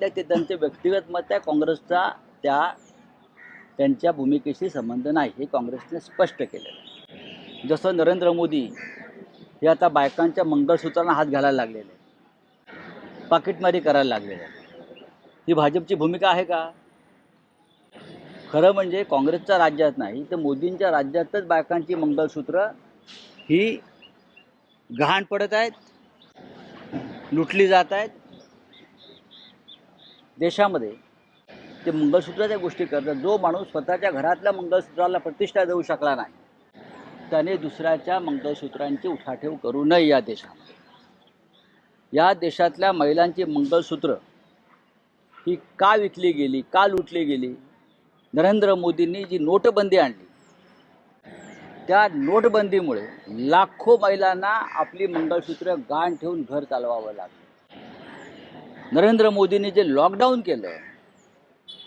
सांगितलं ते त्यांचे व्यक्तिगत मत आहे काँग्रेसचा त्या त्यांच्या भूमिकेशी संबंध नाही हे काँग्रेसने स्पष्ट केलेलं आहे जसं नरेंद्र मोदी हे आता बायकांच्या मंगळसूत्रांना हात घालायला लागलेले आहे. पाकिटमारी करायला लागलेले आहे. ही भाजपची भूमिका आहे का खरं म्हणजे काँग्रेसच्या राज्यात नाही तर मोदींच्या राज्यातच बायकांची मंगळसूत्र ही गहाण पडत आहेत लुटली जात आहेत देशामध्ये ते मंगळसूत्राच्या गोष्टी करतात. जो माणूस स्वतःच्या घरातल्या मंगळसूत्राला प्रतिष्ठा देऊ शकला नाही त्याने दुसऱ्याच्या मंगळसूत्रांची उठाठेव करू नये या देशामध्ये. या देशातल्या महिलांची मंगळसूत्र ही का विकली गेली का लुटली गेली? नरेंद्र मोदींनी जी नोटबंदी आणली त्या नोटबंदीमुळे लाखो महिलांना आपली मंगळसूत्र गाण ठेवून घर चालवावं लागलं. नरेंद्र मोदींनी जे लॉकडाऊन केलं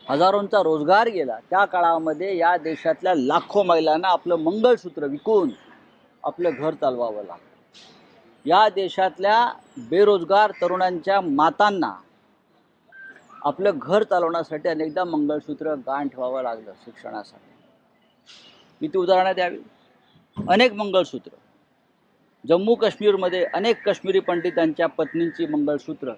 हजारोंचा रोजगार गेला त्या काळामध्ये या देशातल्या लाखो महिलांना आपलं मंगळसूत्र विकून आपलं घर चालवावं लागलं. या देशातल्या बेरोजगार तरुणांच्या मातांना आपलं घर चालवण्यासाठी अनेकदा मंगळसूत्र गाण ठेवावं लागलं शिक्षणासाठी. किती उदाहरणं द्यावी अनेक मंगळसूत्र. जम्मू काश्मीरमध्ये अनेक काश्मीरी पंडितांच्या पत्नींची मंगळसूत्र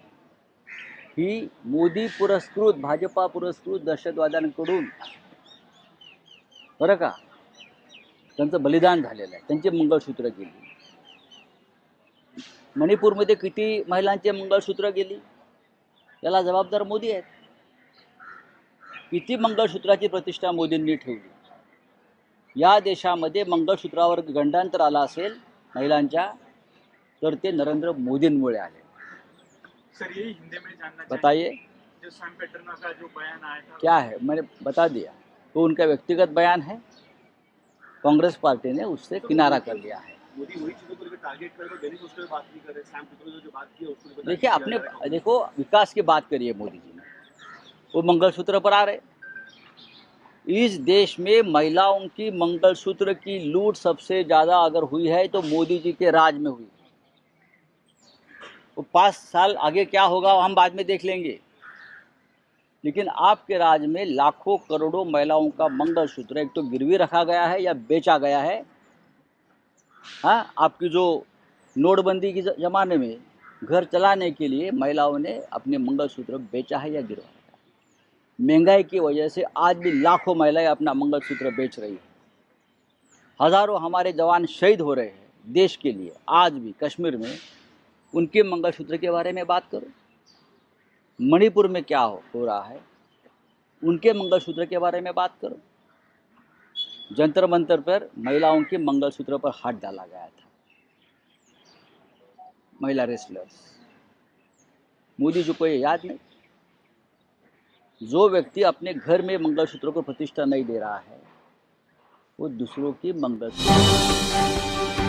ही मोदी पुरस्कृत भाजपा पुरस्कृत दहशतवाद्यांकडून. बरं का? त्यांचं बलिदान झालेलं आहे. त्यांचे मंगळसूत्र गेली. मणिपूरमध्ये किती महिलांचे मंगळसूत्र गेली? याला जबाबदार मोदी आहेत. किती मंगळसूत्राची प्रतिष्ठा मोदींनी ठेवली? या देशामध्ये मंगळसूत्रावर गंडांतर आला असेल महिलांच्या तर ते नरेंद्र मोदींमुळे आले. सर यही हिंदी में जानना बताइए। जो सैम पेटरना का जो बयान आया था। क्या है? मैंने बता दिया। तो उनका व्यक्तिगत बयान है। कांग्रेस पार्टी ने उससे तो किनारा कर लिया है। मोदी वही चीज़ों को टारगेट करे दैनिक उसके बात नहीं करे सैम पित्रोदा जो बात की उसको देखिए है। देखो विकास की बात करिए मोदी जी ने। वो मंगलसूत्र पर आ रहे। इस देश में महिलाओं की मंगलसूत्र की लूट सबसे ज़्यादा अगर हुई है तो मोदी जी के राज में हुई। वो पाँच साल आगे क्या होगा हम बाद में देख लेंगे। लेकिन आपके राज में लाखों करोड़ों महिलाओं का मंगलसूत्र एक तो गिरवी रखा गया है या बेचा गया है? हाँ आपकी जो नोटबंदी के जमाने में घर चलाने के लिए महिलाओं ने अपने मंगलसूत्र बेचा है या गिरवाया है? महँगाई की वजह से आज भी लाखों महिलाएँ अपना मंगलसूत्र बेच रही है। हज़ारों हमारे जवान शहीद हो रहे हैं देश के लिए, आज भी कश्मीर में उनके मंगलसूत्र के बारे में बात करो। मणिपुर में क्या हो, हो रहा है उनके मंगलसूत्र के बारे में बात करो। जंतर मंतर पर महिलाओं के मंगलसूत्र पर हाथ डाला गया था। महिला रेसलर्स मोदी जी को ये याद नहीं? जो व्यक्ति अपने घर में मंगलसूत्र को प्रतिष्ठा नहीं दे रहा है वो दूसरों की मंगलसूत्र